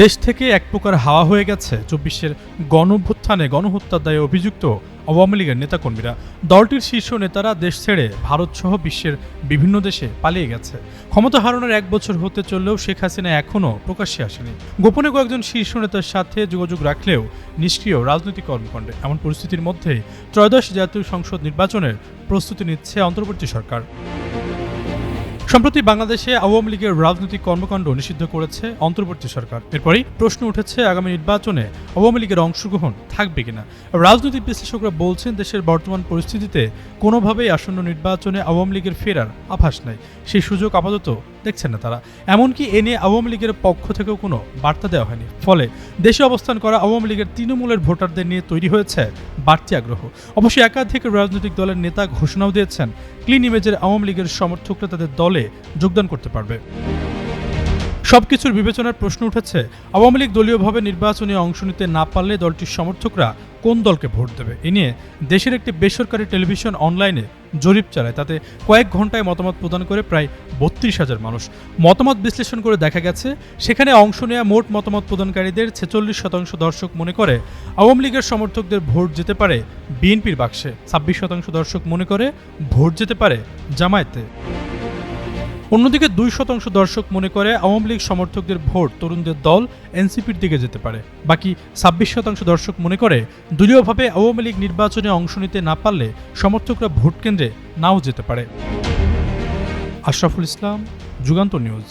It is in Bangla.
দেশ থেকে এক প্রকার হাওয়া হয়ে গেছে। চব্বিশের গণভ্যুত্থানে গণহত্যার দায়ে অভিযুক্ত আওয়ামী লীগের নেতাকর্মীরা। দলটির শীর্ষ নেতারা দেশ ছেড়ে ভারতসহ বিশ্বের বিভিন্ন দেশে পালিয়ে গেছে। ক্ষমতা হারানোর এক বছর হতে চললেও শেখ হাসিনা এখনও প্রকাশ্যে আসেনি। গোপনে কয়েকজন শীর্ষ নেতার সাথে যোগাযোগ রাখলেও নিষ্ক্রিয় রাজনৈতিক কর্মকাণ্ডে। এমন পরিস্থিতির মধ্যে ত্রয়োদশ জাতীয় সংসদ নির্বাচনের প্রস্তুতি নিচ্ছে অন্তর্বর্তী সরকার। সম্প্রতি বাংলাদেশে আওয়ামী লীগের রাজনৈতিক কর্মকাণ্ড নিষিদ্ধ করেছে অন্তর্বর্তী সরকার। এরপরই প্রশ্ন উঠেছে আগামী নির্বাচনে আওয়ামী লীগের অংশগ্রহণ থাকবে কিনা। রাজনৈতিক বিশ্লেষকরা বলছেন, দেশের বর্তমান পরিস্থিতিতে কোনোভাবেই আসন্ন নির্বাচনে আওয়ামী লীগের ফেরার আভাস নাই। সেই সুযোগ আপাতত দেখছেন না তারা। এমনকি এ নিয়ে আওয়ামী লীগের পক্ষ থেকেও কোনো বার্তা দেওয়া হয়নি। ফলে দেশে অবস্থান করা আওয়ামী লীগের তৃণমূলের ভোটারদের নিয়ে তৈরি হয়েছে বাড়তি আগ্রহ। অবশ্যই একাধিক রাজনৈতিক দলের নেতা ঘোষণাও দিয়েছেন, ক্লিন ইমেজের আওয়ামী লীগের সমর্থকরা তাদের দলে যোগদান করতে পারবে। সবকিছুর বিবেচনার প্রশ্ন উঠেছে, আওয়ামী লীগ দলীয়ভাবে নির্বাচনে অংশ নিতে না পারলে দলটির সমর্থকরা কোন দলকে ভোট দেবে? এ নিয়ে দেশের একটি বেসরকারি টেলিভিশন অনলাইনে জরিপ চালায়। তাতে কয়েক ঘন্টায় মতামত প্রদান করে প্রায় বত্রিশ হাজার মানুষ। মতামত বিশ্লেষণ করে দেখা গেছে, সেখানে অংশ নেওয়া মোট মতামত প্রদানকারীদের ছেচল্লিশ শতাংশ দর্শক মনে করে আওয়ামী লীগের সমর্থকদের ভোট যেতে পারে বিএনপির বাক্সে। ছাব্বিশ শতাংশ দর্শক মনে করে ভোট যেতে পারে জামায়াতে। অন্যদিকে দুই শতাংশ দর্শক মনে করে আওয়ামী লীগ সমর্থকদের ভোট তরুণদের দল এনসিপির দিকে যেতে পারে। বাকি ছাব্বিশ শতাংশ দর্শক মনে করে দলীয়ভাবে আওয়ামী লীগ নির্বাচনে অংশ নিতে না পারলে সমর্থকরা ভোট কেন্দ্রে নাও যেতে পারে। আশরাফুল ইসলাম, যুগান্ত নিউজ।